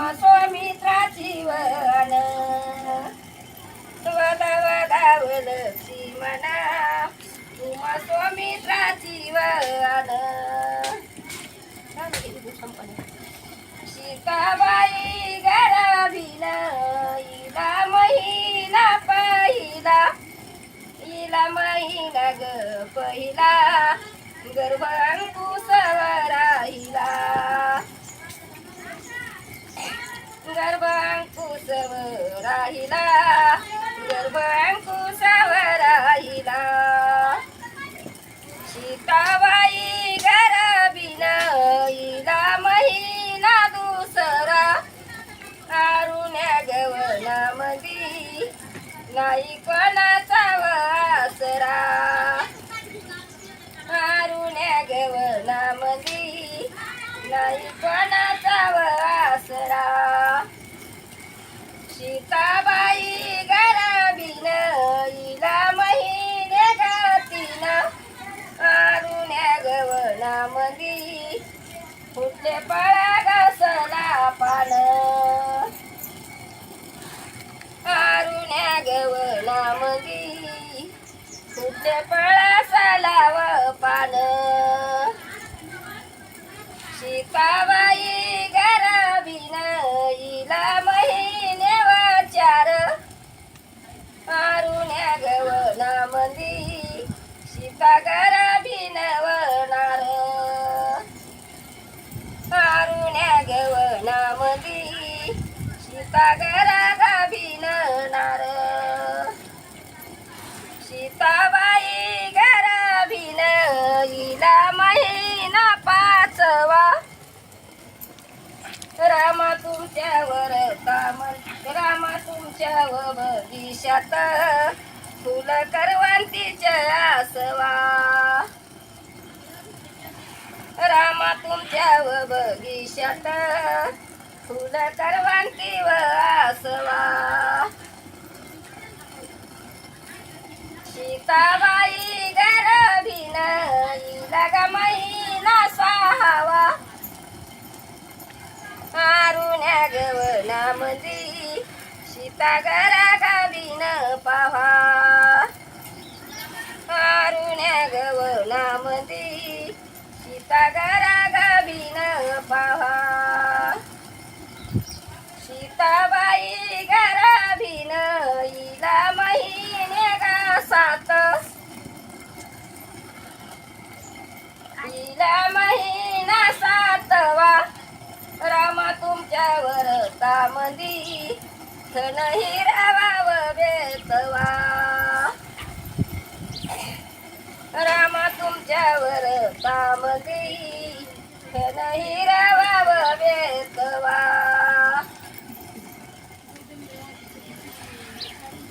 स्वामित्राची one स्वतः धावल सीमना तुमा स्वामित्राची वन सीताबाई गराबीला इला महिना पहिला. इला महिना ग पहिला. गर्भ गर्भ राहिला. गर्भ अंकुशवर राहिला. सीताबाई गराबीन इला महिना दुसरा. अरुण्या गवनामधी नाही कोणाचा वासरा. अरुण्या गवनामधी नाही कोणाचा वासरा. सीताबाई गराबीन इला महिने गातीन अरुण्या गवनामधी फुटले पळा घसला पान. अरुण्या गवनामधी फुटले पळा सलाव पान. सीताबाई गराबीन सागर भिनवणार वणार अरुण्या गवनामधी सीता गरा गाभिनणार सीताबाई गराभिन भिनईला महिना पाचवा. रामा तुमच्यावर कामन रामा तुमच्यावर भविष्यात फुल करवंतीच्या आसवा रामा तुमच्या व बगीशात फुल करवंती व आसवा. सीताबाई गरबीन इला ग महिना सहावा अरुण्या गवनामधी सीता गरा गावीन पाहा अरुण्या गवनामधी सीता गरा गावीन सीताबाई गराभिन इला महिने गा सात इला महिना सातवा. रामा तुमच्यावर कामदी धन हिरावाव बेतवा. रामा तुमच्यावर कामदी नाही हिरावाव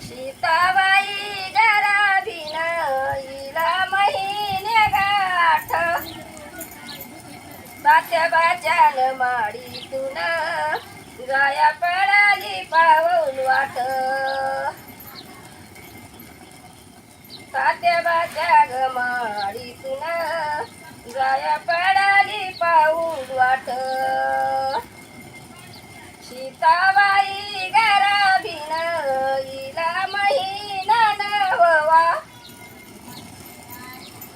सीताबाई गराभिन इला महिने गाठ. बाच्या माडीतून गाया पळाली पाऊल वाट. तात्या बाच्या ग माडीतून पडाली पाऊल वाट. सीताबाई गराभिन इला महिना नववा.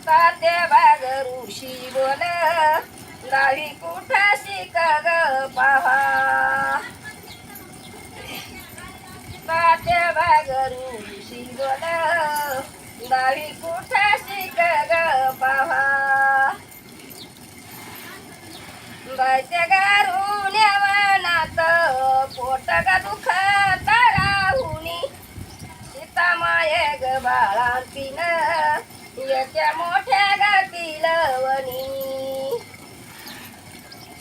तात्या बाग ऋषी बोल गावी कुठाशी शिक ग पहा गावी कुठाशी ग पाहा बायच्या गारून वनात पोट ग दुख राहुनी. सीता माये ग बाळांतीन याच्या मोठ्या गातील वनी.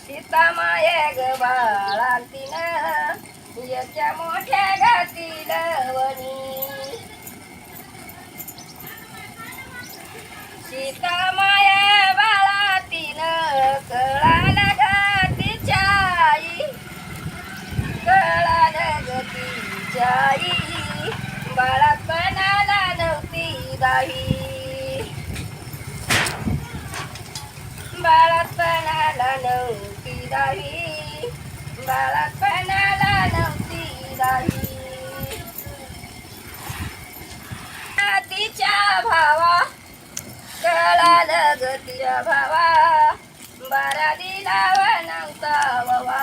सीता माये ग बाळांतीन याच्या मोठ्या गातील जाई बाळापणाला नव्हती दाही बाळापणाला नव्हती दाही तिच्या भावा कळाल ग भावा. बारा दिला नव्हता बाबा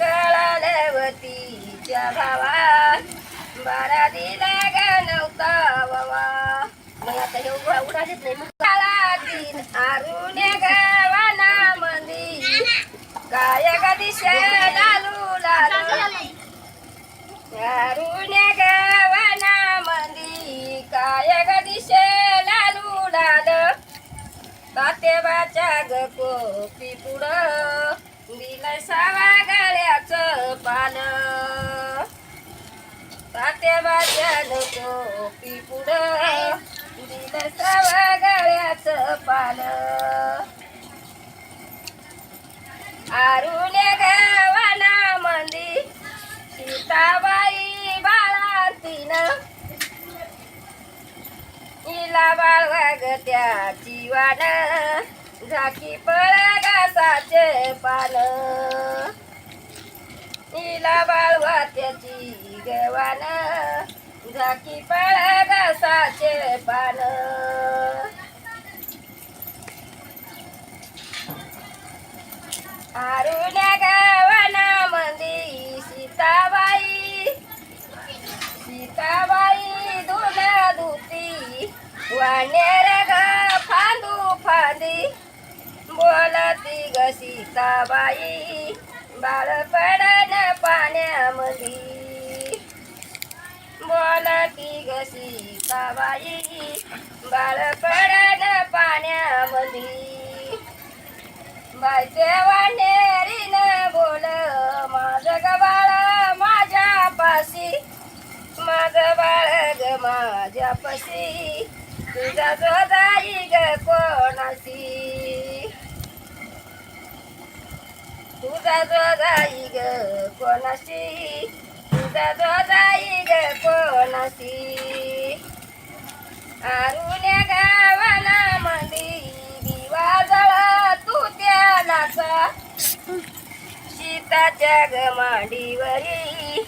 कळाल तुमच्या भावात बारा दिला गा नव्हता बाबा मग आता हे उघडा उडालीच नाही. काळातील आरुण्या गावाना मंदी. काय का दिशा लालू लालू. आरुण्या गावाना मंदी. काय का दिशा लालू. लाल तातेबाच्या ग पुढं. दिलं सावा गाळ्याचं पालं. पात्या ग नको पुढं. दिलं सावा गळ्याचं पाल. आरुल्या गावाला मंदी सीताबाई बाळातीनं. हिला बाळवा ग त्याची वाड झाकी पळ घासाचे पाल नीला बाळवा त्याची गवान झाकी पळ घासाचे पान. आरुण्या गावाना मंदी सीताबाई. सीताबाई धुना धुती वानेर ग फांदू फांदी. बोलती ग सीताबाई. बाळपडन पाण्यामधी. बोलती ग बाळ बाळपडन पाण्यामधी. बायचे वाणेरीन बोल माझं ग बाळ माझ्या पाशी माझं बाळ ग माझ्या पशी तुझा जो जाई ग कोणाशी. तुझा जो जाई ग कोणाशी? तुझा जो जाई ग कोणाशी? आरुण्या गावाना मंदी दिवा जळा तू त्यालाचा सीताच्या ग मांडीवरी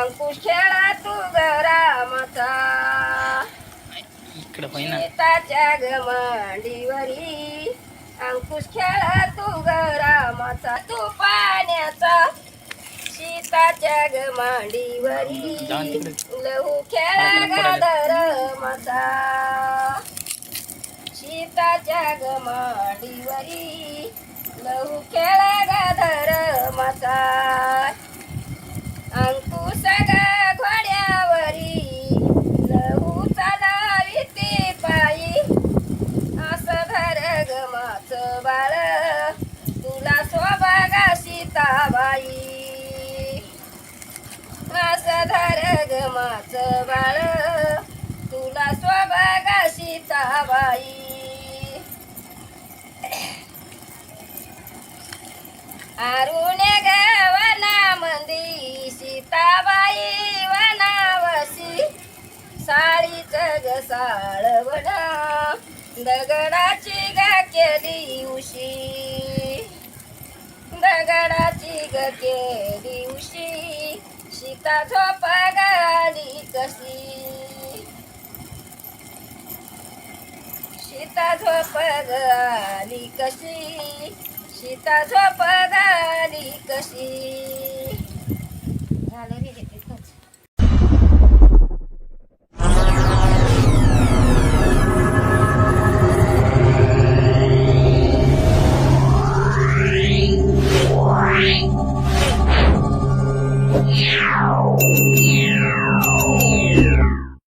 अंकुश खेळा तू ग रामाचा. इकडं होय ना सीताच्या ग मांडीवरी अंकुश खेळा तू ग रामाचा तू पाण्याचा. सीताच्या ग मांडीवरी. लहू खेळा ग धरमाचा सीताच्या ग मांडीवरी लहू खेळा ग धरमाचा ग बाळ. तुला स्वभागाशी सीताबाई आरुण्य गवना मंदी सीताबाई वनावसी. साळीच ग साळवण दगडाची ग केली उशी. दगडाची ग केली उशी. सीता झोप झाली कशी सीता झोप गाली कशी? सीता झोप गाली कशी?